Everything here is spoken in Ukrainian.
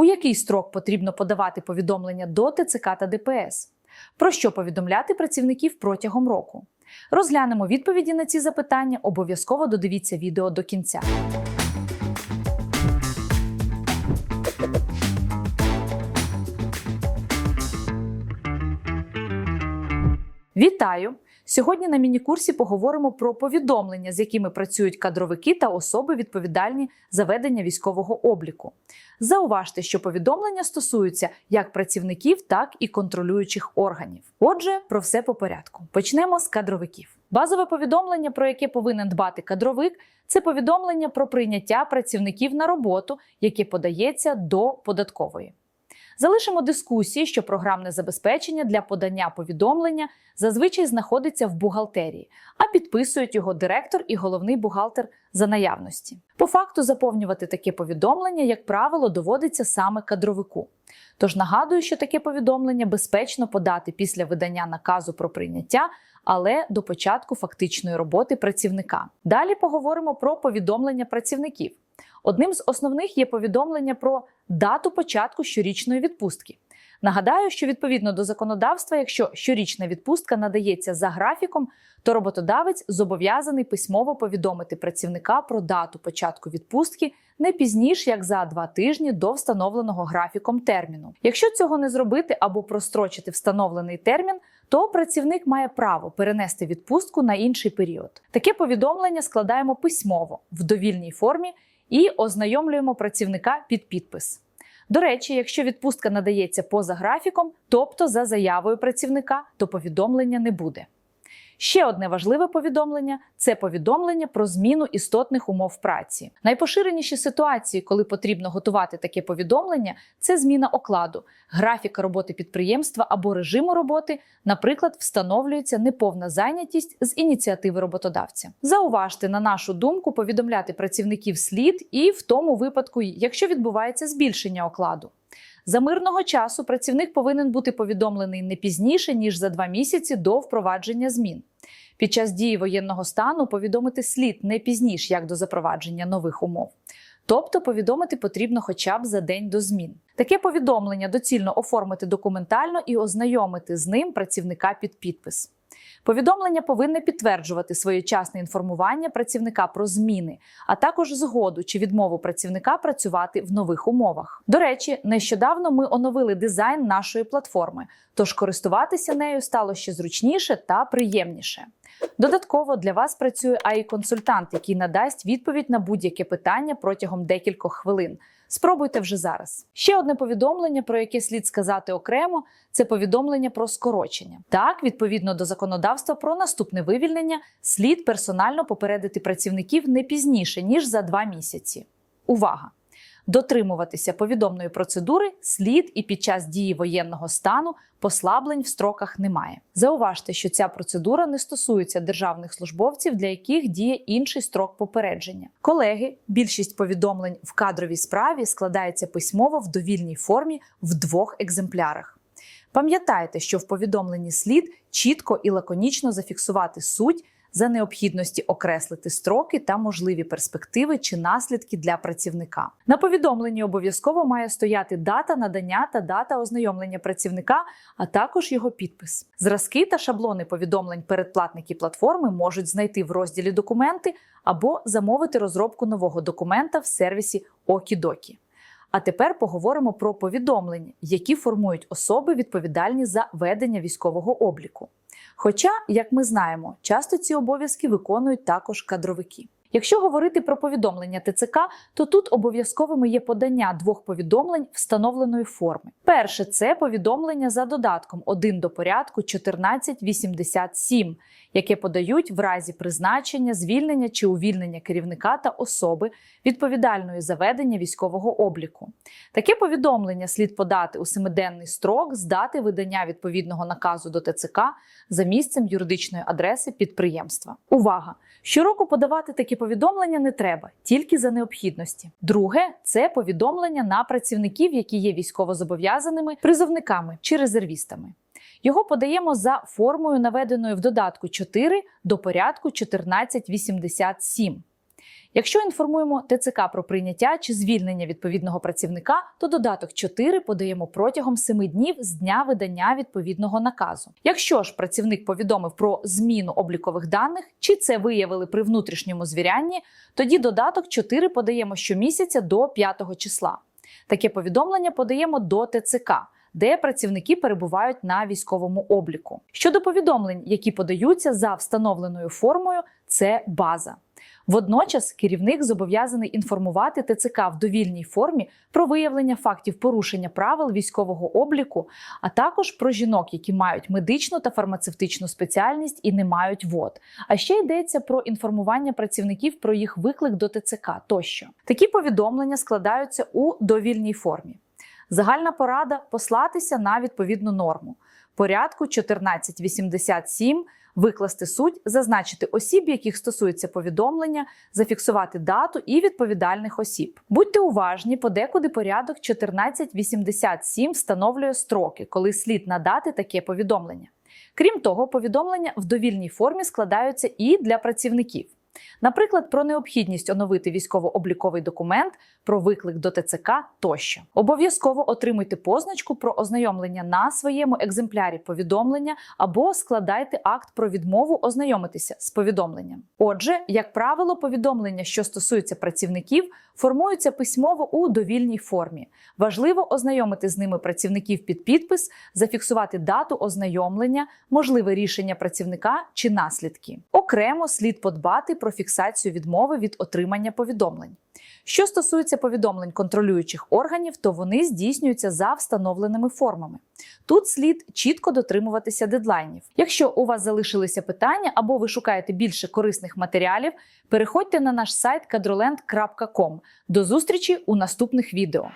У який строк потрібно подавати повідомлення до ТЦК та ДПС? Про що повідомляти працівників протягом року? Розглянемо відповіді на ці запитання. Обов'язково додивіться відео до кінця. Вітаю! Сьогодні на міні-курсі поговоримо про повідомлення, з якими працюють кадровики та особи відповідальні за ведення військового обліку. Зауважте, що повідомлення стосуються як працівників, так і контролюючих органів. Отже, про все по порядку. Почнемо з кадровиків. Базове повідомлення, про яке повинен дбати кадровик, це повідомлення про прийняття працівників на роботу, яке подається до податкової. Залишимо дискусії, що програмне забезпечення для подання повідомлення зазвичай знаходиться в бухгалтерії, а підписують його директор і головний бухгалтер за наявності. По факту заповнювати таке повідомлення, як правило, доводиться саме кадровику. Тож нагадую, що таке повідомлення безпечно подати після видання наказу про прийняття, але до початку фактичної роботи працівника. Далі поговоримо про повідомлення працівників. Одним з основних є повідомлення про дату початку щорічної відпустки. Нагадаю, що відповідно до законодавства, якщо щорічна відпустка надається за графіком, то роботодавець зобов'язаний письмово повідомити працівника про дату початку відпустки не пізніше як за два тижні до встановленого графіком терміну. Якщо цього не зробити або прострочити встановлений термін, то працівник має право перенести відпустку на інший період. Таке повідомлення складаємо письмово в довільній формі і ознайомлюємо працівника під підпис. До речі, якщо відпустка надається поза графіком, тобто за заявою працівника, то повідомлення не буде. Ще одне важливе повідомлення це повідомлення про зміну істотних умов праці. Найпоширеніші ситуації, коли потрібно готувати таке повідомлення, це зміна окладу, графіка роботи підприємства або режиму роботи, наприклад, встановлюється неповна зайнятість з ініціативи роботодавця. Зауважте, на нашу думку, повідомляти працівників слід і в тому випадку, якщо відбувається збільшення окладу. За мирного часу працівник повинен бути повідомлений не пізніше ніж за два місяці до впровадження змін. Під час дії воєнного стану повідомити слід не пізніше як до запровадження нових умов. Тобто повідомити потрібно хоча б за день до змін. Таке повідомлення доцільно оформити документально і ознайомити з ним працівника під підпис. Повідомлення повинне підтверджувати своєчасне інформування працівника про зміни, а також згоду чи відмову працівника працювати в нових умовах. До речі, нещодавно ми оновили дизайн нашої платформи, тож користуватися нею стало ще зручніше та приємніше. Додатково для вас працює АІ-консультант, який надасть відповідь на будь-яке питання протягом декількох хвилин. Спробуйте вже зараз. Ще одне повідомлення, про яке слід сказати окремо, це повідомлення про скорочення. Так, відповідно до законодавства про наступне вивільнення, слід персонально попередити працівників не пізніше ніж за два місяці. Увага! Дотримуватися повідомної процедури слід і під час дії воєнного стану послаблень в строках немає. Зауважте, що ця процедура не стосується державних службовців, для яких діє інший строк попередження. Колеги, більшість повідомлень в кадровій справі складається письмово в довільній формі в двох екземплярах. Пам'ятайте, що в повідомленні слід чітко і лаконічно зафіксувати суть за необхідності окреслити строки та можливі перспективи чи наслідки для працівника. На повідомленні обов'язково має стояти дата надання та дата ознайомлення працівника, а також його підпис. Зразки та шаблони повідомлень передплатники платформи можуть знайти в розділі документи або замовити розробку нового документа в сервісі Okidoki. А тепер поговоримо про повідомлення, які формують особи відповідальні за ведення військового обліку. Хоча, як ми знаємо, часто ці обов'язки виконують також кадровики. Якщо говорити про повідомлення ТЦК, то тут обов'язковими є подання двох повідомлень встановленої форми. Перше це повідомлення за додатком 1 до порядку 1487, яке подають в разі призначення, звільнення чи увільнення керівника та особи відповідальної за ведення військового обліку. Таке повідомлення слід подати у семиденний строк з дати видання відповідного наказу до ТЦК за місцем юридичної адреси підприємства. Увага! Щороку подавати такі повідомлення не треба, тільки за необхідності. Друге це повідомлення на працівників, які є військовозобов'язаними, призовниками чи резервістами. Його подаємо за формою, наведеною в додатку 4 до порядку 1487. Якщо інформуємо ТЦК про прийняття чи звільнення відповідного працівника, то додаток 4 подаємо протягом 7 днів з дня видання відповідного наказу. Якщо ж працівник повідомив про зміну облікових даних, чи це виявили при внутрішньому звірянні, тоді додаток 4 подаємо щомісяця до 5 числа. Таке повідомлення подаємо до ТЦК. Де працівники перебувають на військовому обліку щодо повідомлень, які подаються за встановленою формою, це база. Водночас керівник зобов'язаний інформувати ТЦК в довільній формі про виявлення фактів порушення правил військового обліку, а також про жінок, які мають медичну та фармацевтичну спеціальність і не мають вод. А ще йдеться про інформування працівників про їх виклик до ТЦК тощо. Такі повідомлення складаються у довільній формі. Загальна порада послатися на відповідну норму порядку 1487 викласти суть, зазначити осіб, яких стосується повідомлення, зафіксувати дату і відповідальних осіб. Будьте уважні, подекуди порядок 1487 встановлює строки, коли слід надати таке повідомлення. Крім того, повідомлення в довільній формі складаються і для працівників. Наприклад, про необхідність оновити військово-обліковий документ, про виклик до ТЦК тощо. Обов'язково отримуйте позначку про ознайомлення на своєму екземплярі повідомлення або складайте акт про відмову ознайомитися з повідомленням. Отже, як правило, повідомлення, що стосуються працівників, формуються письмово у довільній формі. Важливо ознайомити з ними працівників під підпис, зафіксувати дату ознайомлення, можливе рішення працівника чи наслідки. Окремо слід подбати про фіксацію відмови від отримання повідомлень. Що стосується повідомлень контролюючих органів, то вони здійснюються за встановленими формами. Тут слід чітко дотримуватися дедлайнів. Якщо у вас залишилися питання або ви шукаєте більше корисних матеріалів, переходьте на наш сайт kadroland.com. До зустрічі у наступних відео.